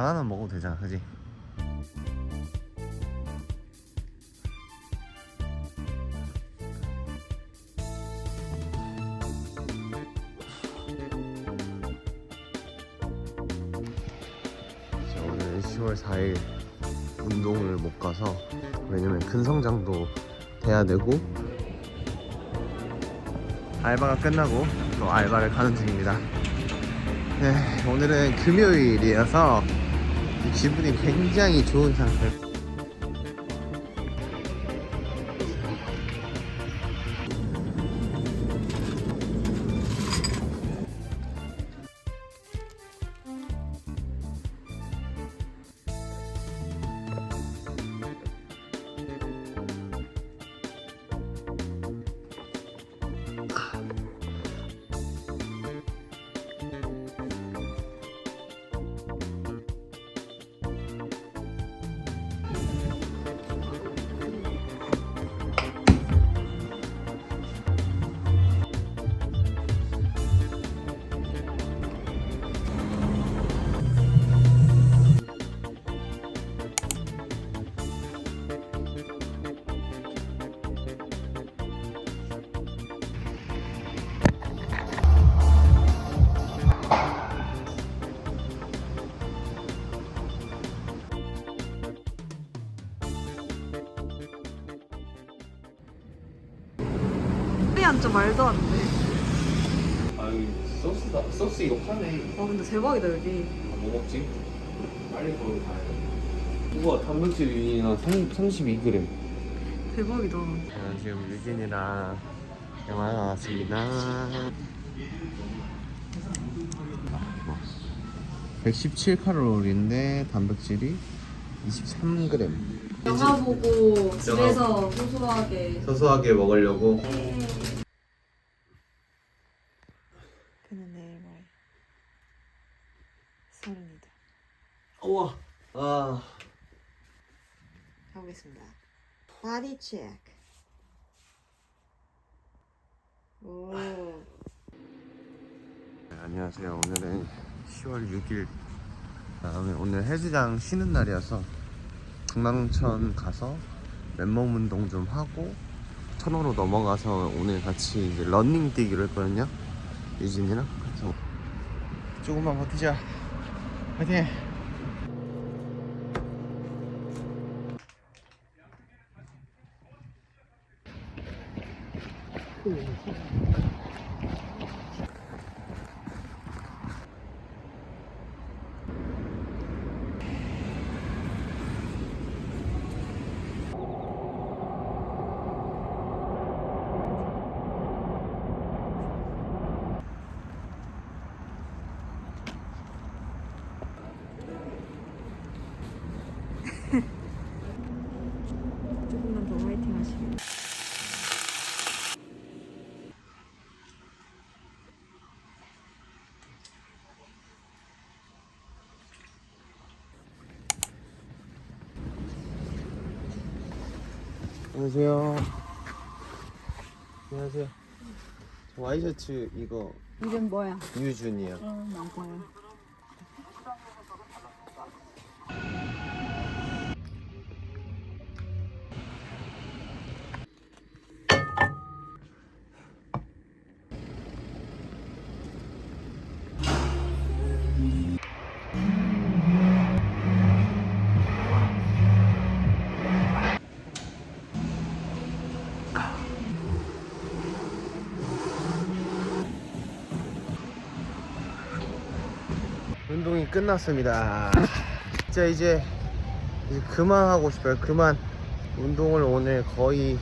바나나 먹어도 되잖아 그지? 자, 오늘 10월 4일 운동을 못 가서 왜냐면 근 성장도 돼야 되고 알바가 끝나고 또 알바를 가는 중입니다. 네, 오늘은 금요일이어서 기분이 굉장히 좋은 상태. 좀 말도 안 돼. 아유 소스다 소스 이거 파네. 와 근데 대박이다 여기. 뭐 먹지? 빨리 거기 가야 돼. 우와 단백질 유인이나 32g. 대박이다. 저는 지금 유진이랑 영화 나왔습니다. 117칼로리인데 단백질이 23g. 영화 보고 집에서 소소하게. 소소하게 먹으려고. 그는 내일 모레 서른이다. 우와. 아. 가보겠습니다. 바디 체크. 오. 네, 안녕하세요. 오늘은 10월 6일. 다음에 오늘 헬스장 쉬는 날이어서 중랑천 가서 맨몸 운동 좀 하고 천호로 넘어가서 오늘 같이 이제 러닝 뛰기로 했거든요. 유진이랑 그래서 조금만 버티자. 화이팅! 조금만 더 화이팅 하시길. 안녕하세요. 안녕하세요. 저 와이셔츠 이거 이름 뭐야? 유준이요. 어 맞아요. 운동이 끝났습니다. 진짜 이제, 이제 그만 하고 싶어요. 그만. 운동을 오늘 거의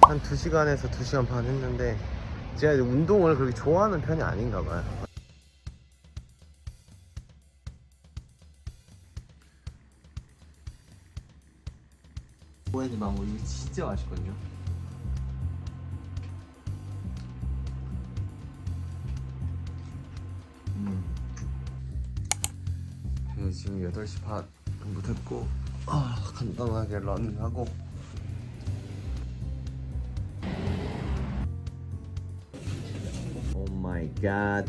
한 2시간에서 2시간 반 했는데 제가 운동을 그렇게 좋아하는 편이 아닌가 봐요. 모에드 망고 이거 진짜 맛있거든요. 네, 지금 8시 반정부 됐고 아, 간단하게 러닝하고. 오 마이 갓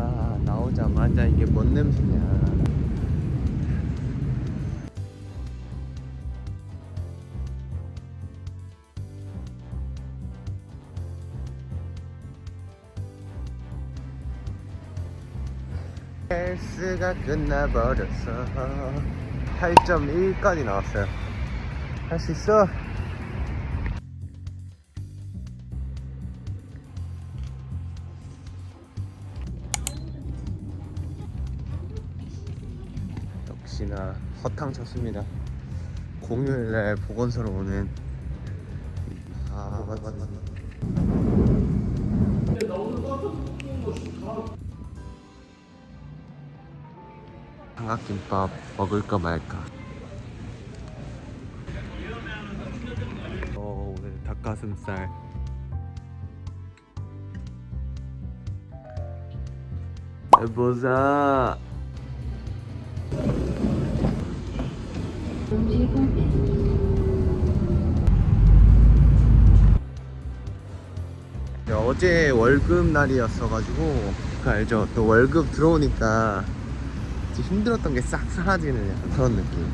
아, 나오자마자 이게 뭔 냄새냐. 헬스가 끝나버렸어 8.1까지 나왔어요 할 수 있어 역시나 허탕 쳤습니다 공휴일날 보건소로 오는 아 맞, 맞, 맞. 삼각김밥 먹을까 말까 어 오늘 닭가슴살 해보자 야, 어제 월급 날이었어가지고 그 알죠? 또 월급 들어오니까 힘들었던 게 싹 사라지는 그런 느낌